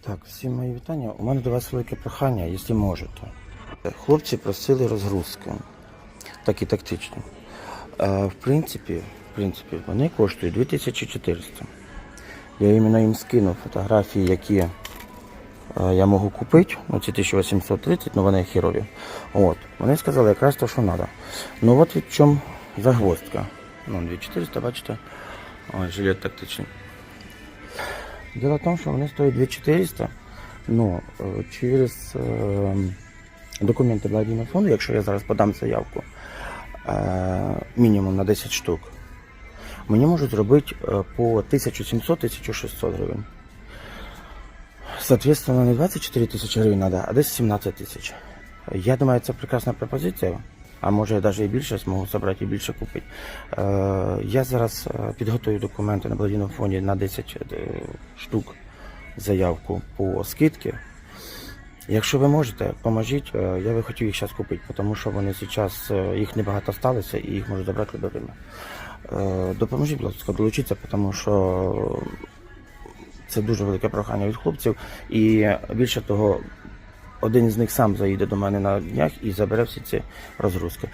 Так, всі мої вітання. У мене до вас велике прохання, якщо можете. Хлопці просили розгрузки, такі тактичні. Е, в принципі, в принципі, вони коштують 2400. Я іменно їм скинув фотографії, які е, я можу купити. Ну, ці 1830, але вони хірові. От. Вони сказали якраз те, що треба. Ну от від чому загвоздка. Ну, 2400, бачите. Ой, жилет тактичний. Дело в том, что вони стоять 2400, но е, через е, документи благодійного фонду, якщо я зараз подам заявку, е, мінімум на 10 штук, мені можуть зробити е, по 1700-1600 гривень. Соответственно, не 24 тисячі гривень треба, а десь 17 тисяч. Я думаю, це прекрасна пропозиція. А може навіть і більше зможу зібрати і більше купити. Е, я зараз е, підготую документи на благодійному фонді на 10 е, штук заявку по скидці. Якщо ви можете, поможіть. Я би хотів їх зараз купити, тому що вони зараз їх небагато сталося і їх можуть забрати любе время. Допоможіть, будь ласка, долучитися, тому що це дуже велике прохання від хлопців. І більше того, один з них сам заїде до мене на днях і забере всі ці розгрузки.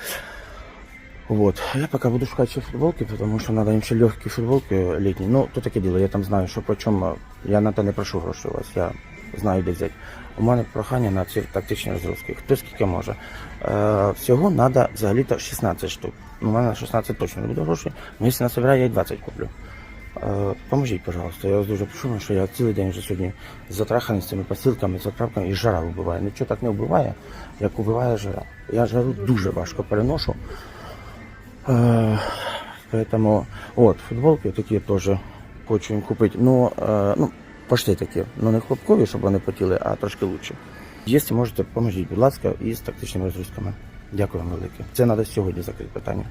Вот. Я пока буду шукати ще футболки, тому що треба їм ще легкі футболки літні. Ну, то таке діло, я там знаю, що по чому. Я на те не прошу грошей у вас, я знаю, де взяти. У мене прохання на ці тактичні розгрузки. Хто скільки може. Е, всього треба взагалі-то 16 штук. Ну, У мене 16 точно не буде грошей, але якщо насобираю, я і 20 куплю. Е, Поможіть, пожалуйста. Я вас дуже прошу, що я цілий день вже сьогодні затраханий з цими посилками, з відправками, і жара вбиває. Нічого так не вбиває, як вбиває жара. Я жару дуже важко переношу. Е, Поэтому, от, футболки такі теж хочу їм купити. Ну, е, ну, пошли такі. Ну не хлопкові, щоб вони потіли, а трошки лучше. Якщо можете, поможіть, будь ласка, із тактичними розрізками. Дякую вам велике. Це треба сьогодні закрити питання.